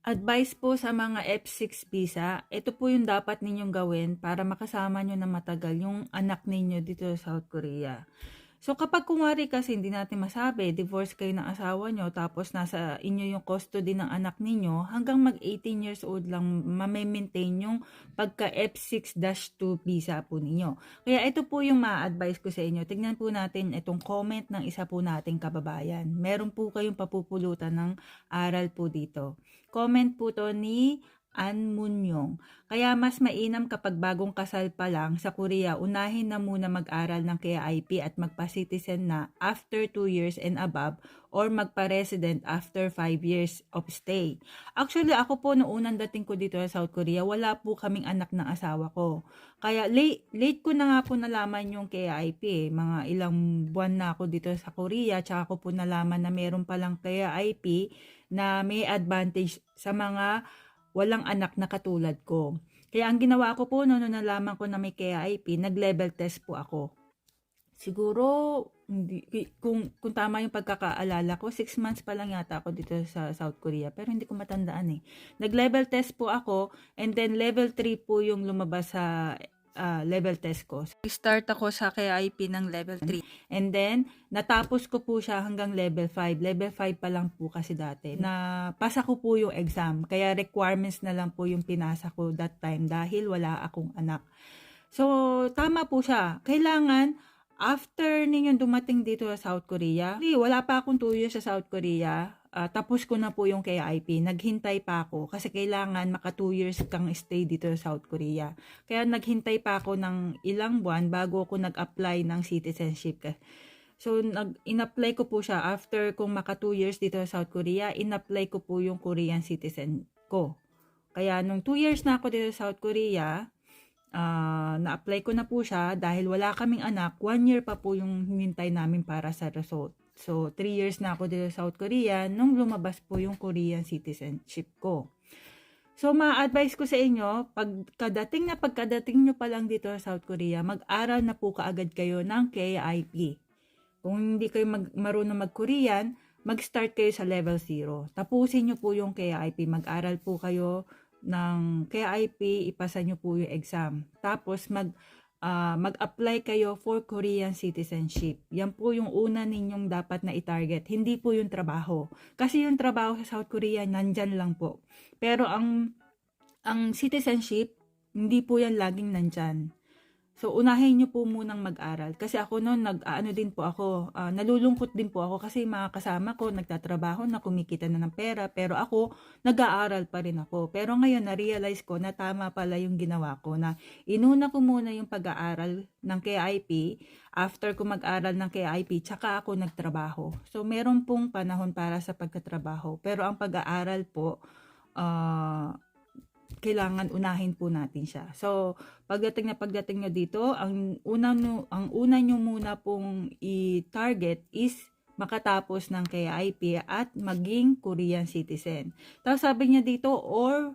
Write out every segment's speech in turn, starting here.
Advice po sa mga F6 visa, ito po yung dapat ninyong gawin para makasama nyo na matagal yung anak ninyo dito sa South Korea. So kapag kumari kasi hindi natin masabi, divorce kayo ng asawa nyo tapos nasa inyo yung custody ng anak ninyo, hanggang mag 18 years old lang ma-maintain yung pagka F6-2 visa po ninyo. Kaya ito po yung ma-advise ko sa inyo. Tingnan po natin itong comment ng isa po nating kababayan. Meron po kayong papupulutan ng aral po dito. Comment po to ni Anmunyong. Kaya mas mainam kapag bagong kasal pa lang sa Korea, unahin na muna mag-aral ng KIP at magpa-citizen na after 2 years and above or magpa-resident after 5 years of stay. Actually, ako po noong unang dating ko dito sa South Korea, wala po kaming anak ng asawa ko. Kaya late, late ko na nga po nalaman yung KIP. Eh. Mga ilang buwan na ako dito sa Korea, tsaka ko po nalaman na meron palang KIP na may advantage sa mga walang anak na katulad ko. Kaya ang ginawa ko po no, nung nalaman ko na may KIP, nag-level test po ako. Siguro, hindi, kung, kung tama yung pagkakaalala ko, 6 months pa lang yata ako dito sa South Korea. Pero hindi ko matandaan eh. Nag-level test po ako and then level 3 po yung lumabas sa uh, level test ko. Start ako sa KIP ng level 3. And then, natapos ko po siya hanggang level 5. Level 5 pa lang po kasi dati. Na pasa ko po yung exam. Kaya requirements na lang po yung pinasa ko that time dahil wala akong anak. So, tama po siya. Kailangan, after ninyong dumating dito sa South Korea, wala pa akong 2 years sa South Korea, uh, tapos ko na po yung KIP. Naghintay pa ako kasi kailangan maka 2 years kang stay dito sa South Korea. Kaya naghintay pa ako ng ilang buwan bago ako nag-apply ng citizenship. So, nag, in-apply ko po siya after kung maka 2 years dito sa South Korea, in-apply ko po yung Korean citizen ko. Kaya nung 2 years na ako dito sa South Korea, uh, na-apply ko na po siya dahil wala kaming anak, 1 year pa po yung hinintay namin para sa result. So, 3 years na ako dito sa South Korea nung lumabas po yung Korean citizenship ko. So, ma-advise ko sa inyo, pagkadating na pagkadating nyo pa lang dito sa South Korea, mag-aral na po kaagad kayo ng KIP. Kung hindi kayo mag marunong mag-Korean, mag-start kayo sa level 0. Tapusin nyo po yung KIP. Mag-aral po kayo ng KIP, ipasa nyo po yung exam. Tapos, mag- uh, mag-apply kayo for Korean citizenship. Yan po yung una ninyong dapat na i-target. Hindi po yung trabaho. Kasi yung trabaho sa South Korea, nandyan lang po. Pero ang, ang citizenship, hindi po yan laging nandyan. So, unahin nyo po munang mag-aral. Kasi ako noon, nag, ano din po ako, uh, nalulungkot din po ako kasi mga kasama ko, nagtatrabaho na, kumikita na ng pera, pero ako, nag-aaral pa rin ako. Pero ngayon, na-realize ko na tama pala yung ginawa ko, na inuna ko muna yung pag-aaral ng KIP, after ko mag-aral ng KIP, tsaka ako nagtrabaho. So, meron pong panahon para sa pagkatrabaho. Pero ang pag-aaral po, uh, kailangan unahin po natin siya. So, pagdating na pagdating nyo dito, ang una nyo, ang una nyo muna pong i-target is makatapos ng KIP at maging Korean citizen. Tapos sabi niya dito, or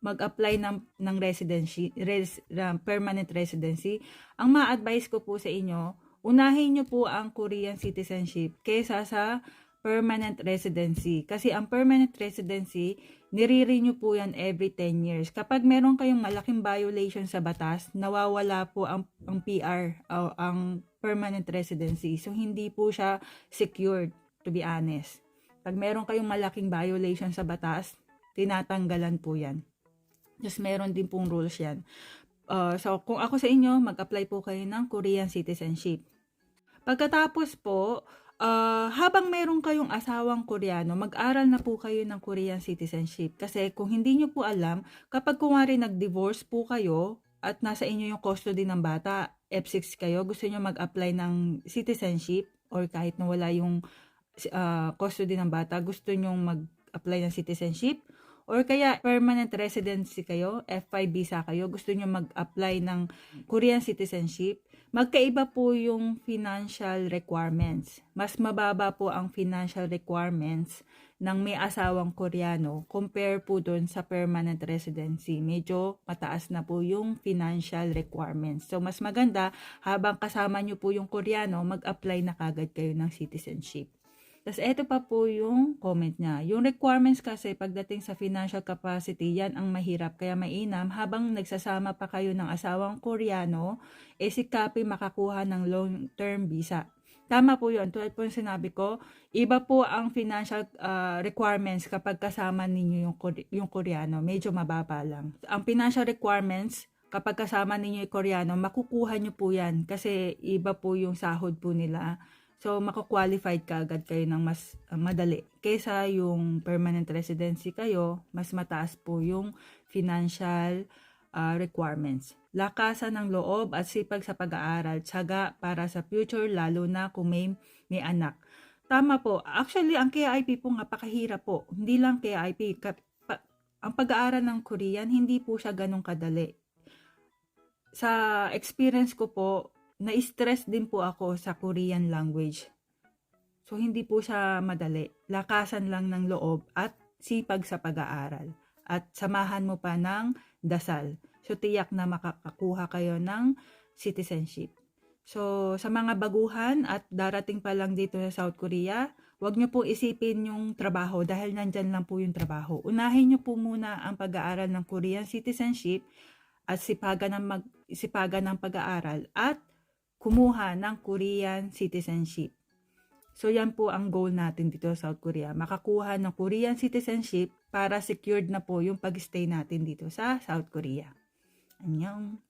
mag-apply ng, ng residency, res, uh, permanent residency. Ang ma-advise ko po sa inyo, unahin nyo po ang Korean citizenship kaysa sa permanent residency. Kasi ang permanent residency, nire-renew po yan every 10 years. Kapag meron kayong malaking violation sa batas, nawawala po ang, ang PR o ang permanent residency. So, hindi po siya secured, to be honest. Pag meron kayong malaking violation sa batas, tinatanggalan po yan. Just meron din pong rules yan. Uh, so, kung ako sa inyo, mag-apply po kayo ng Korean citizenship. Pagkatapos po, Uh, habang meron kayong asawang Koreano, mag-aral na po kayo ng Korean citizenship. Kasi kung hindi nyo po alam, kapag kumari nag-divorce po kayo at nasa inyo yung custody ng bata, F6 kayo, gusto nyo mag-apply ng citizenship or kahit na wala yung uh, custody ng bata, gusto nyo mag-apply ng citizenship, or kaya permanent residency kayo, F5 visa kayo, gusto nyo mag-apply ng Korean citizenship, Magkaiba po yung financial requirements. Mas mababa po ang financial requirements ng may asawang Koreano compare po doon sa permanent residency. Medyo mataas na po yung financial requirements. So, mas maganda habang kasama nyo po yung Koreano, mag-apply na kagad kayo ng citizenship. Tapos eto pa po yung comment niya. Yung requirements kasi pagdating sa financial capacity, yan ang mahirap. Kaya mainam, habang nagsasama pa kayo ng asawang Koreano, eh si makakuha ng long-term visa. Tama po yun. Tulad po yung sinabi ko, iba po ang financial ah, requirements kapag kasama ninyo yung, yung Koreano. Medyo mababa lang. Ang financial requirements, kapag kasama ninyo yung Koreano, makukuha nyo po yan kasi iba po yung sahod po nila. So, makakwalified ka agad kayo ng mas uh, madali. Kaysa yung permanent residency kayo, mas mataas po yung financial uh, requirements. Lakasan ng loob at sipag sa pag-aaral, tsaga para sa future, lalo na kung may, may anak. Tama po. Actually, ang KIP po napakahirap po. Hindi lang KIP. Kap- pa- ang pag-aaral ng Korean, hindi po siya ganun kadali. Sa experience ko po, na-stress din po ako sa Korean language. So, hindi po siya madali. Lakasan lang ng loob at sipag sa pag-aaral. At samahan mo pa ng dasal. So, tiyak na makakakuha kayo ng citizenship. So, sa mga baguhan at darating pa lang dito sa South Korea, huwag nyo po isipin yung trabaho dahil nandyan lang po yung trabaho. Unahin nyo po muna ang pag-aaral ng Korean citizenship at sipagan ng, mag, sipagan ng pag-aaral at kumuha ng Korean citizenship. So yan po ang goal natin dito sa South Korea. Makakuha ng Korean citizenship para secured na po yung pag-stay natin dito sa South Korea. Annyeong!